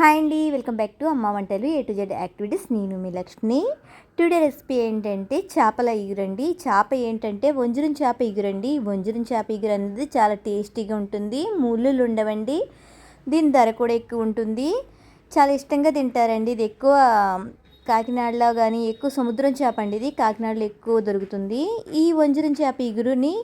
Hi అండి welcome back to అమ్మ వంటలు ఏ టు జెడ్ యాక్టివిటీస్. నేను మీ లక్ష్మి. టుడే రెసిపీ ఏంటంటే చేపల ఇగురండి. చేప ఏంటంటే వంజరం చేప ఇగురండి. వంజరం చేప ఇగురు అనేది చాలా టేస్టీగా ఉంటుంది. ముళ్ళులు ఉండవండి. దీని ధర కూడా ఎక్కువ ఉంటుంది. చాలా ఇష్టంగా తింటారండి. ఇది ఎక్కువ కాకినాడలో కానీ ఎక్కువ సముద్రం చేప అండి ఇది. కాకినాడలో ఎక్కువ దొరుకుతుంది. ఈ వంజరం చేప ఇగురుని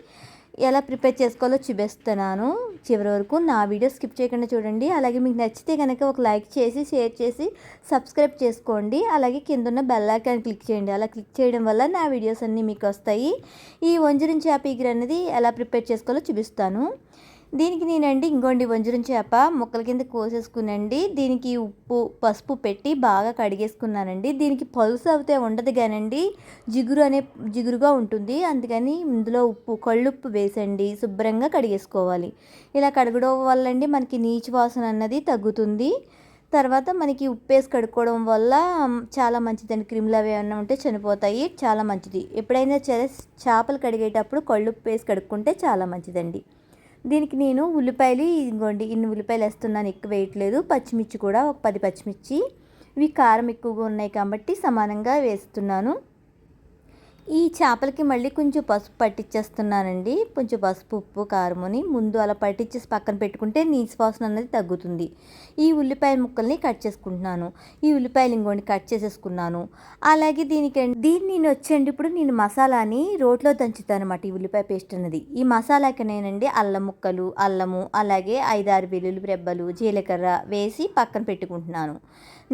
ఎలా ప్రిపేర్ చేసుకోవాలో చూపిస్తున్నాను చివరి వరకు. నా వీడియో స్కిప్ చేయకుండా చూడండి. అలాగే మీకు నచ్చితే కనుక ఒక లైక్ చేసి షేర్ చేసి సబ్స్క్రైబ్ చేసుకోండి. అలాగే కింద ఉన్న బెల్ ఐకాన్ క్లిక్ చేయండి. అలా క్లిక్ చేయడం వల్ల నా వీడియోస్ అన్నీ మీకు వస్తాయి. ఈ వంజరం చేప అనేది ఎలా ప్రిపేర్ చేసుకోవాలో చూపిస్తాను. దీనికి నేనండి ఇంకోండి వంజరం చేప ముక్కల కింద కోసేసుకునండి. దీనికి ఉప్పు పసుపు పెట్టి బాగా కడిగేసుకున్నానండి. దీనికి పలుసు అయితే ఉండదు కానండి జిగురు అనే జిగురుగా ఉంటుంది. అందుకని ఇందులో ఉప్పు కళ్ళుప్పు వేసండి. శుభ్రంగా కడిగేసుకోవాలి. ఇలా కడగడం వల్ల అండి మనకి నీచు వాసన అన్నది తగ్గుతుంది. తర్వాత మనకి ఉప్పు వేసి కడుక్కోవడం వల్ల చాలా మంచిదండి. క్రిములు అవి ఏమైనా ఉంటే చనిపోతాయి. చాలా మంచిది. ఎప్పుడైనా చేపలు కడిగేటప్పుడు కళ్ళుప్పు వేసి కడుక్కుంటే చాలా మంచిదండి. దీనికి నేను ఉల్లిపాయలు ఇదిగోండి ఇన్ని ఉల్లిపాయలు వేస్తున్నాను ఎక్కువ వేయట్లేదు. పచ్చిమిర్చి కూడా ఒక పది పచ్చిమిర్చి. ఇవి కారం ఎక్కువగా ఉన్నాయి కాబట్టి సమానంగా వేస్తున్నాను. ఈ చేపలకి మళ్ళీ కొంచెం పసుపు పట్టించేస్తున్నానండి కొంచెం పసుపు ఉప్పు కారముని ముందు అలా పట్టించేసి పక్కన పెట్టుకుంటే నీసు వాసన అనేది తగ్గుతుంది. ఈ ఉల్లిపాయ ముక్కల్ని కట్ చేసుకుంటున్నాను. ఈ ఉల్లిపాయలు ఇంకోండి కట్ చేసేసుకున్నాను. అలాగే దీనికి దీన్ని నేను వచ్చండి ఇప్పుడు నేను మసాలాని రోట్లో దంచుతాను అనమాట ఈ ఉల్లిపాయ పేస్ట్ అనేది ఈ మసాలాకి నేనండి అల్లం ముక్కలు అల్లము అలాగే ఐదారు వెల్లుల్లి రెబ్బలు జీలకర్ర వేసి పక్కన పెట్టుకుంటున్నాను.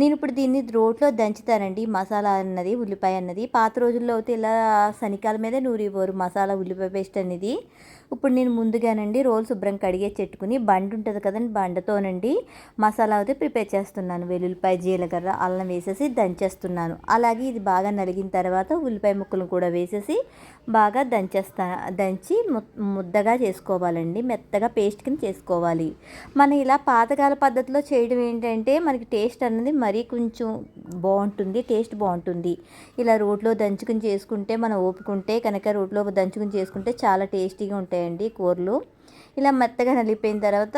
నేను ఇప్పుడు దీన్ని రోట్లో దంచుతానండి. మసాలా అన్నది ఉల్లిపాయ అన్నది. పాత రోజుల్లో అయితే ఇలా శనికాల మీదే నూరిపోరు మసాలా ఉల్లిపాయ పేస్ట్ అనేది. ఇప్పుడు నేను ముందుగానండి రోల్ శుభ్రం కడిగే చెట్టుకుని బండ ఉంటుంది కదండి బండతోనండి మసాలా అయితే ప్రిపేర్ చేస్తున్నాను. వెల్లుల్లిపాయ జీలకర్ర అల్లం వేసేసి దంచేస్తున్నాను. అలాగే ఇది బాగా నలిగిన తర్వాత ఉల్లిపాయ ముక్కలు కూడా వేసేసి బాగా దంచేస్తా దంచి ముద్దగా చేసుకోవాలండి. మెత్తగా పేస్ట్ కింద చేసుకోవాలి. మనం ఇలా పాతకాల పద్ధతిలో చేయడం ఏంటంటే మనకి టేస్ట్ అన్నది మరీ కొంచెం బాగుంటుంది టేస్ట్ బాగుంటుంది. ఇలా రోట్లో దంచుకుని చేసుకుంటే మనం ఓపుకుంటే కనుక రోట్లో దంచుకుని చేసుకుంటే చాలా టేస్టీగా ఉంటాయి ఉంటాయండి కూరలు. ఇలా మెత్తగా నలిపోయిన తర్వాత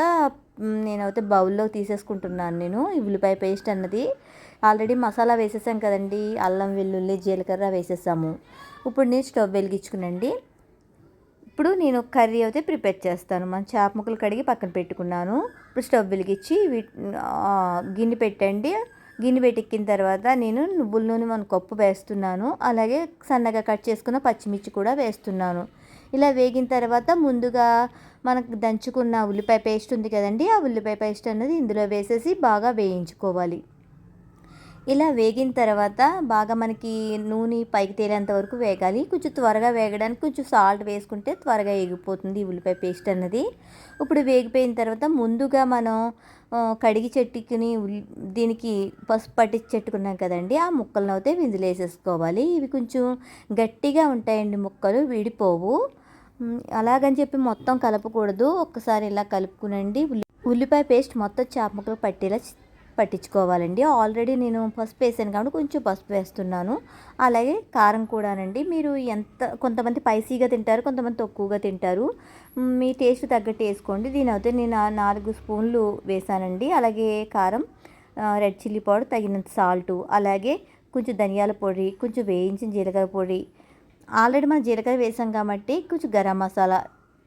నేనైతే బౌల్లో తీసేసుకుంటున్నాను నేను ఉల్లిపాయ పేస్ట్ అన్నది. ఆల్రెడీ మసాలా వేసేసాం కదండి అల్లం వెల్లుల్లి జీలకర్ర వేసేసాము. ఇప్పుడు నేను స్టవ్ వెలిగించుకునండి. ఇప్పుడు నేను కర్రీ అయితే ప్రిపేర్ చేస్తాను. మన చేప ముక్కలు కడిగి పక్కన పెట్టుకున్నాను. ఇప్పుడు స్టవ్ వెలిగించి గిన్నె పెట్టండి. గిన్నె పెట్టెక్కిన తర్వాత నేను నువ్వుల నూనె మన కప్పు వేస్తున్నాను. అలాగే సన్నగా కట్ చేసుకున్న పచ్చిమిర్చి కూడా వేస్తున్నాను. ఇలా వేగిన తర్వాత ముందుగా మనకు దంచుకున్న ఉల్లిపాయ పేస్ట్ ఉంది కదండి ఆ ఉల్లిపాయ పేస్ట్ అనేది ఇందులో వేసేసి బాగా వేయించుకోవాలి. ఇలా వేగిన తర్వాత బాగా మనకి నూనె పైకి తేలేంత వరకు వేగాలి. కొంచెం త్వరగా వేగడానికి కొంచెం సాల్ట్ వేసుకుంటే త్వరగా ఎగిపోతుంది ఉల్లిపాయ పేస్ట్ అన్నది ఇప్పుడు వేగిపోయిన తర్వాత ముందుగా మనం కడిగి చెట్టుకుని దీనికి పసుపు పట్టించి చెట్టుకున్నాం కదండి ఆ ముక్కలను అయితే విందులేసేసుకోవాలి ఇవి కొంచెం గట్టిగా ఉంటాయండి ముక్కలు విడిపోవు. అలాగని చెప్పి మొత్తం కలపకూడదు. ఒక్కసారి ఇలా కలుపుకునండి. ఉల్లిపాయ పేస్ట్ మొత్తం చేప ముక్కలు పట్టేలా పట్టించుకోవాలండి. ఆల్రెడీ నేను పసుపు వేసాను కాబట్టి కొంచెం పసుపు వేస్తున్నాను. అలాగే కారం కూడానండి. మీరు ఎంత కొంతమంది స్పైసీగా తింటారు కొంతమంది తక్కువగా తింటారు. మీ టేస్ట్ తగ్గట్టు వేసుకోండి. దీని అయితే నేను నాలుగు స్పూన్లు వేసానండి. అలాగే కారం రెడ్ చిల్లీ పౌడర్ తగినంత సాల్టు అలాగే కొంచెం ధనియాల పొడి కొంచెం వేయించిన జీలకర్ర పొడి ఆల్రెడీ మనం జీలకర్ర వేసాం కాబట్టి కొంచెం గరం మసాలా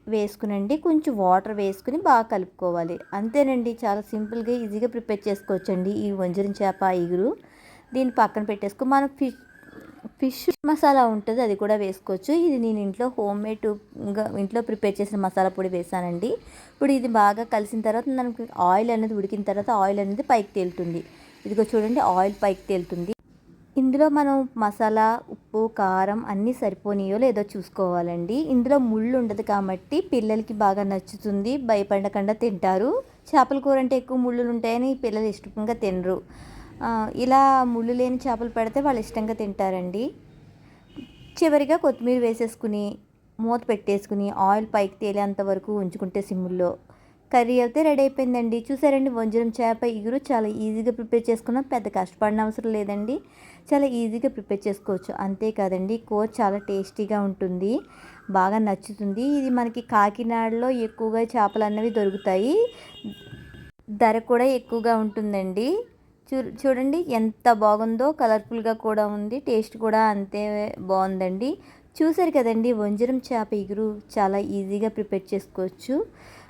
వేసుకునండి కొంచెం వాటర్ వేసుకుని బాగా కలుపుకోవాలి. అంతేనండి చాలా సింపుల్గా ఈజీగా ప్రిపేర్ చేసుకోవచ్చండి ఈ వంజరం చేప ఈగురు దీన్ని పక్కన పెట్టేసుకో మనం ఫిష్ ఫిష్ మసాలా ఉంటుంది అది కూడా వేసుకోవచ్చు. ఇది నేను ఇంట్లో హోమ్ మేడ్ ఇంట్లో ప్రిపేర్ చేసిన మసాలా పొడి వేసానండి. ఇప్పుడు ఇది బాగా కలిసిన తర్వాత మనకి ఆయిల్ అనేది ఉడికిన తర్వాత ఆయిల్ అనేది పైకి తేలుతుంది. ఇదిగో చూడండి ఆయిల్ పైకి తేలుతుంది. ఇందులో మనం మసాలా ఉప్పు కారం అన్నీ సరిపోనియో లేదో చూసుకోవాలండి. ఇందులో ముళ్ళు ఉండదు కాబట్టి పిల్లలకి బాగా నచ్చుతుంది. భయపడకుండా తింటారు. చేపల కూర అంటే ఎక్కువ ముళ్ళు ఉంటాయని పిల్లలు ఇష్టంగా తినరు. ఇలా ముళ్ళు లేని చేపలు పెడితే వాళ్ళు ఇష్టంగా తింటారండి. చివరిగా కొత్తిమీర వేసేసుకుని మూత పెట్టేసుకుని ఆయిల్ పైకి తేలేంత వరకు ఉంచుకుంటే సిమ్ముల్లో. కర్రీ అయితే రెడీ అయిపోయిందండి. చూసారండి వంజరం చేప ఇగురు చాలా ఈజీగా ప్రిపేర్ చేసుకున్నాం. పెద్ద కష్టపడిన అవసరం లేదండి. చాలా ఈజీగా ప్రిపేర్ చేసుకోవచ్చు. అంతేకాదండి కూర చాలా టేస్టీగా ఉంటుంది. బాగా నచ్చుతుంది. ఇది మనకి కాకినాడలో ఎక్కువగా చేపలు అన్నవి దొరుకుతాయి. ధర కూడా ఎక్కువగా ఉంటుందండి. చూ చూడండి ఎంత బాగుందో కలర్ఫుల్గా కూడా ఉంది. టేస్ట్ కూడా అంతే బాగుందండి. చూసారు కదండి వంజరం చేప ఇగురు చాలా ఈజీగా ప్రిపేర్ చేసుకోవచ్చు.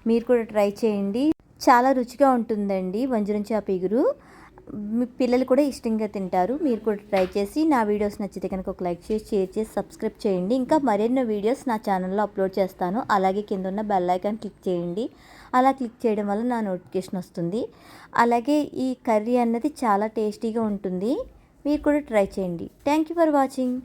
మీరు కూడా ట్రై చేయండి. చాలా రుచిగా ఉంటుందండి వంజరం చేప ఇగురు మీ పిల్లలు కూడా ఇష్టంగా తింటారు. మీరు కూడా ట్రై చేసి నా వీడియోస్ నచ్చితే కనుక ఒక లైక్ చేసి షేర్ చేసి సబ్స్క్రైబ్ చేయండి. ఇంకా మరెన్నో వీడియోస్ నా ఛానల్లో అప్లోడ్ చేస్తాను. అలాగే కింద ఉన్న బెల్ ఐకాన్ క్లిక్ చేయండి. అలా క్లిక్ చేయడం వల్ల నా నోటిఫికేషన్ వస్తుంది. అలాగే ఈ కర్రీ అన్నది చాలా టేస్టీగా ఉంటుంది. మీరు కూడా ట్రై చేయండి. Thank you for watching.